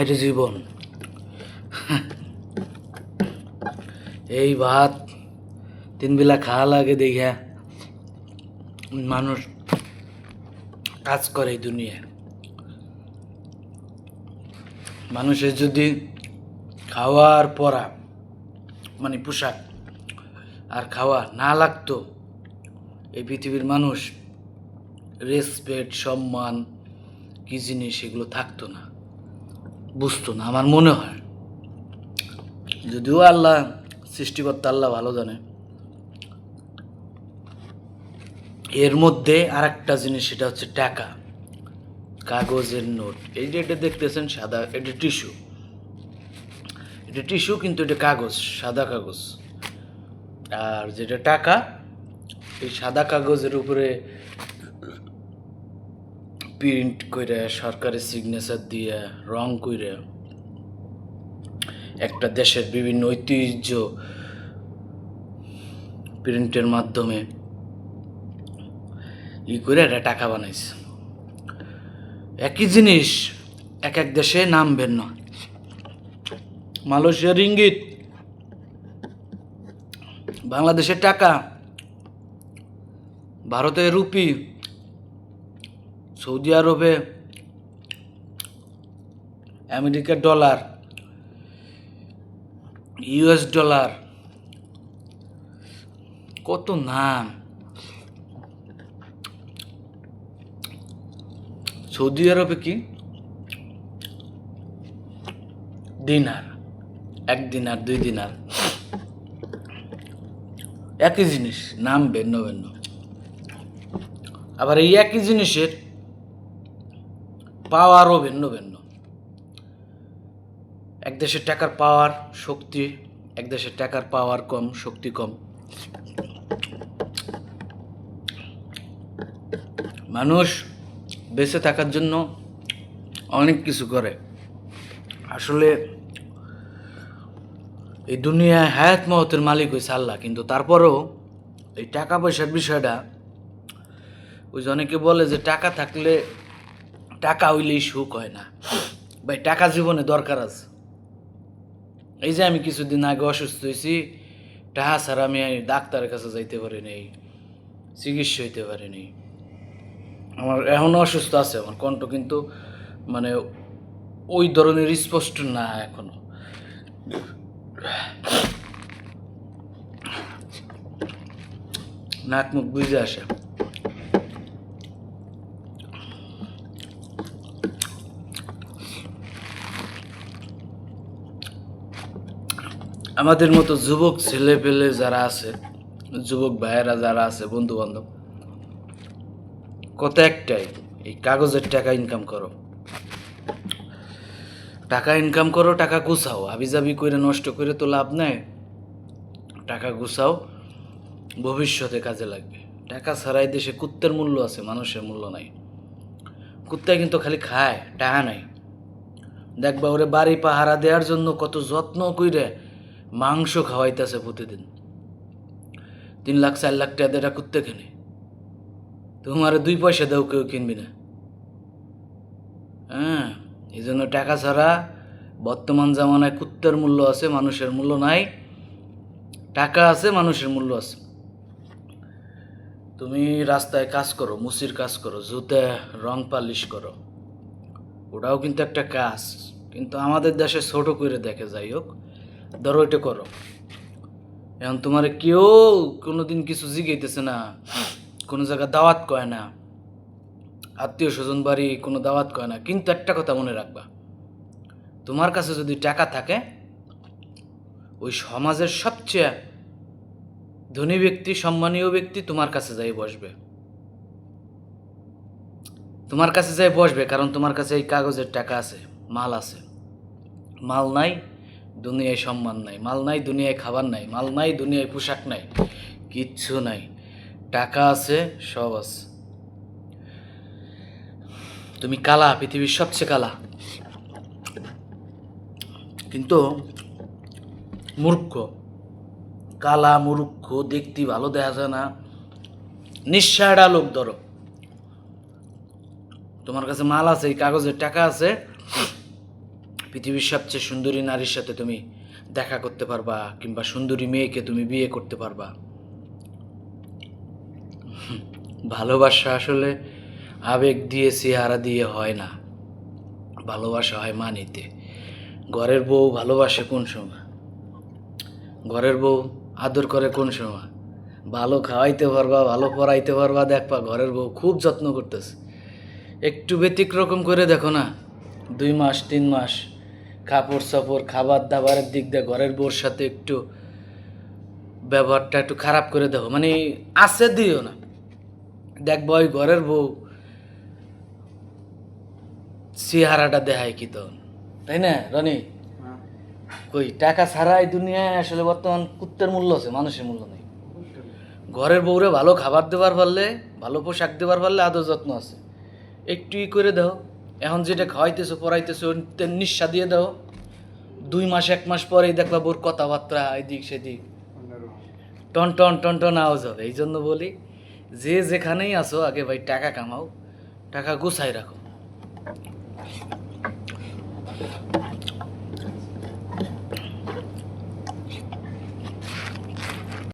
এটা জীবন। এই ভাত তিন বেলা খাওয়া লাগে দেখা মানুষ কাজ করে এই দুনিয়ায়। মানুষের যদি খাওয়ার পরা মানে পোশাক আর খাওয়া না লাগতো, এই পৃথিবীর মানুষ রেসপেক্ট সম্মান, কী জিনিস, এগুলো থাকতো না। বুঝতো না, আমার মনে হয়। যদিও আল্লাহ, সৃষ্টিকর্তা আল্লাহ ভালো জানে। এর মধ্যে আর একটা জিনিস, সেটা হচ্ছে টাকা। কাগজের নোট। এই যে এটা দেখতেছেন, সাদা, এটা টিস্যু। এটা টিস্যু, কিন্তু এটা কাগজ, সাদা কাগজ। আর যেটা টাকা, এই সাদা কাগজের উপরে প্রিন্ট করে সরকারি সিগনেচার দিয়ে রং করে একটা দেশের বিভিন্ন ঐতিহ্য প্রিন্টের মাধ্যমে ই করে একটা টাকা বানাইছে। একই জিনিস, এক এক দেশে নাম ভিন্ন মালয়েশিয়ার ইঙ্গিত, বাংলাদেশের টাকা, ভারতের রুপি সৌদি আরবে আমেরিকার ডলার, ইউএস ডলার, কত নাম? সৌদি আরবে কি? দিনার, এক দিনার, দুই দিনার। একই জিনিস, নাম ভিন্ন ভিন্ন। আবার এই একই জিনিসের পাওয়ারও ভিন্ন ভিন্ন। এক দেশের টাকার পাওয়ার শক্তি, এক দেশের টাকার পাওয়ার কম, শক্তি কম। মানুষ বেঁচে থাকার জন্য অনেক কিছু করে। আসলে এই দুনিয়ায় হায়াত মহতের মালিক হয়েছে আল্লাহ, কিন্তু তারপরেও এই টাকা পয়সার বিষয়টা ওই যে অনেকে বলে যে টাকা থাকলে টাকা হইলেই সুখ হয় না। ভাই, টাকা জীবনে দরকার আছে। এই যে আমি কিছুদিন আগে অসুস্থ হয়েছি, টাকা ছাড়া আমি ডাক্তারের কাছে যাইতে পারি নাই, চিকিৎসা হইতে পারিনি আমার এখনও অসুস্থ আছে আমার কণ্ঠ, কিন্তু মানে ওই ধরনের স্পষ্ট না এখনও। নাক মুখ বুঝে আসে। আমাদের মতো যুবক ছেলে পেলে যারা আছে, যুবক ভাইয়েরা যারা আছে বন্ধু বান্ধব কত একটাই, এই কাগজের টাকা ইনকাম করো। টাকা ইনকাম করো, টাকা গুছাও। আবিজাবি করে নষ্ট করে তো লাভ নেই। টাকা গুছাও, ভবিষ্যতে কাজে লাগবে। টাকা ছাড়াই দেশে কুত্তের মূল্য আছে, মানুষের মূল্য নাই। কুত্তায় কিন্তু খালি খায় টাকা নাই। দেখবা ওরে বাড়ি পাহারা দেওয়ার জন্য কত যত্ন কইরে মাংস খাওয়াইতেছে প্রতিদিন। তিন লাখ, চার লাখ টাকা দেড়া কুত্তে কেনে। তোমার দুই পয়সা দাও, কেউ কিনবি না। হ্যাঁ এই জন্য টাকা ছাড়া বর্তমান জামানায় কুত্তের মূল্য আছে, মানুষের মূল্য নাই। টাকা আছে, মানুষের মূল্য আছে। তুমি রাস্তায় কাজ করো, মুসির কাজ করো, জুতে, রং পালিশ করো। ওটাও কিন্তু একটা কাজ। কিন্তু আমাদের দেশে ছোট করে দেখে যাই হোক ধরো এটা করো। এখন তোমার কেউ কোনোদিন কিছু জিগাইতেছে না, কোনো জায়গায় দাওয়াত কয় না, আত্মীয় স্বজন বাড়ি কোনো দাওয়াত কয় না, কিন্তু একটা কথা মনে রাখবা, তোমার কাছে যদি টাকা থাকে, ওই সমাজের সবচেয়ে ধনী ব্যক্তি, সম্মানীয় ব্যক্তি তোমার কাছে যাই বসবে। তোমার কাছে যাই বসবে, কারণ তোমার কাছে এই কাগজের টাকা আছে, মাল আছে। মাল নাই দুনিয়ায় সম্মান নাই, মাল নাই, দুনিয়ায় খাবার নাই, মাল নাই, দুনিয়ায় পোশাক নাই, কিচ্ছু নাই। টাকা আছে, সব আছে। তুমি কালা, পৃথিবীর সবচেয়ে কালা। কিন্তু মূর্খ, কালা, মূর্খ, দেখতে ভালো দেখা যায় না নিঃসাড়া লোক ধরো। তোমার কাছে মাল আছে, এই কাগজের টাকা আছে পৃথিবীর সবচেয়ে সুন্দরী নারীর সাথে তুমি দেখা করতে পারবা, কিংবা সুন্দরী মেয়েকে তুমি বিয়ে করতে পারবা। ভালোবাসা আসলে আবেগ দিয়ে, চেহারা দিয়ে হয় না। ভালোবাসা হয় মানিতে। ঘরের বউ ভালোবাসে কোন সময়? ঘরের বউ আদর করে কোন সময়? ভালো খাওয়াইতে পারবা, ভালো পড়াইতে পারবা, দেখবা ঘরের বউ খুব যত্ন করতেছে। একটু ব্যতিক্রকম করে দেখো না? দুই মাস, তিন মাস কাপড় সাপড় খাবার দাবারের দিক দিয়ে ঘরের বউর সাথে একটু ব্যবহারটা একটু খারাপ করে দেখো মানে আছে দিও না। দেখব ওই ঘরের বউ চেহারাটা দেখায় কি তখন। তাই না রনি? কই টাকা ছাড়া এই দুনিয়ায় আসলে বর্তমান কুত্তের মূল্য আছে মানুষের মূল্য নেই। ঘরের বউরে ভালো খাবার দেবার পারলে ভালো পোশাক দেবার পারলে আদর যত্ন আছে। একটু ই করে দাও। এখন যেটা খাওয়াইতেছো, পড়াইতেছো নিঃসা দিয়ে দাও। দুই মাস, এক মাস পরেই দেখবা বোর কথাবার্তা, এদিক সেদিক। টন টন টন টন আওয়াজ হবে। এই জন্য বলি, যে যেখানেই আসো, আগে ভাই টাকা কামাও, টাকা গুছাই রাখো।